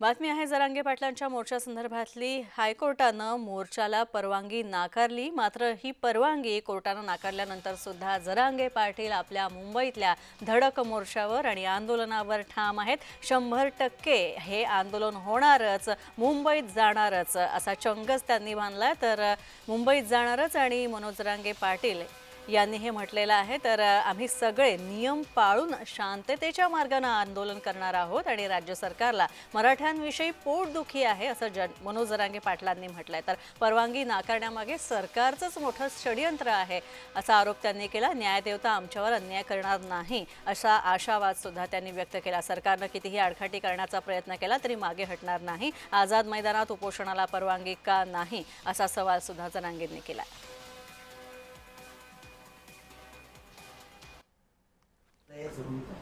बातमी आहे जरांगे पाटलांच्या मोर्चासंदर्भातली हायकोर्टानं मोर्चाला परवानगी नाकारली मात्र ही परवानगी कोर्टानं नाकारल्यानंतर सुद्धा जरांगे पाटील आपल्या मुंबईतल्या धडक मोर्चावर आणि आंदोलनावर ठाम आहेत शंभर टक्के हे आंदोलन होणारच मुंबईत जाणारच असा चंगच त्यांनी बांधला तर मुंबईत जाणारच आणि मनोज जरांगे पाटील यांनी हे म्हटलेलं आहे. तर आम्ही सगळे नियम पाळून शांततेच्या मार्गानं आंदोलन करणार आहोत आणि राज्य सरकारला मराठ्यांविषयी पोटदुखी आहे असं जन मनोज जरांगे पाटलांनी म्हटलंय. तर परवानगी नाकारण्यामागे सरकारचंच मोठं षडयंत्र आहे असा आरोप त्यांनी केला. न्यायदेवता आमच्यावर अन्याय करणार नाही असा आशावाद सुद्धा त्यांनी व्यक्त केला. सरकारनं कितीही आडखाटी करण्याचा प्रयत्न केला तरी मागे हटणार नाही. आझाद मैदानात उपोषणाला परवानगी का नाही असा सवाल सुद्धा जरांगेंनी केला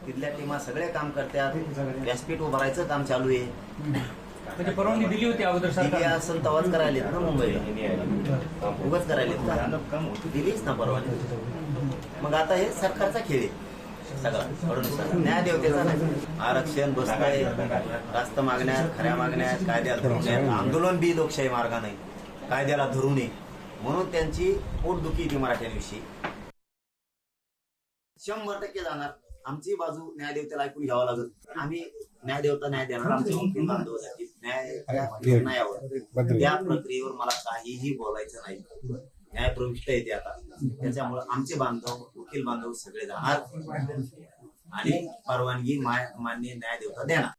तिथल्या टीमा सगळे काम करतात. व्यासपीठ उभारायचं काम चालू आहे. म्हणजे परवानगी दिली होती अगोदर दिली असं तवाच करायलेत ना मुंबईला. उगाच करायलेत का? दिलीच ना परवानगी. मग आता हे सरकारचा खेळ आहे. सगळा. न्याय देवतेचा नाही. आरक्षण बसतंय. रास्त मागण्या खऱ्या मागण्या कायद्याला धरून. आंदोलन बी लोकशाही मार्गा नाही कायद्याला धरू नये. म्हणून त्यांची पोटदुखी ती मराठ्यांविषयी. शंभर टक्के जाणार. आमची बाजू न्यायदेवतेला ऐकून घ्यावं लागत आम्ही न्यायदेवता न्याय देणार आमचे वकील बांधव न्याय न्यायावर त्या प्रक्रियेवर मला काहीही बोलायचं नाही. न्याय प्रविष्ट येते आता. त्याच्यामुळे आमचे बांधव वकील बांधव सगळे जाणार. आणि परवानगी मान्य न्यायदेवता देणार.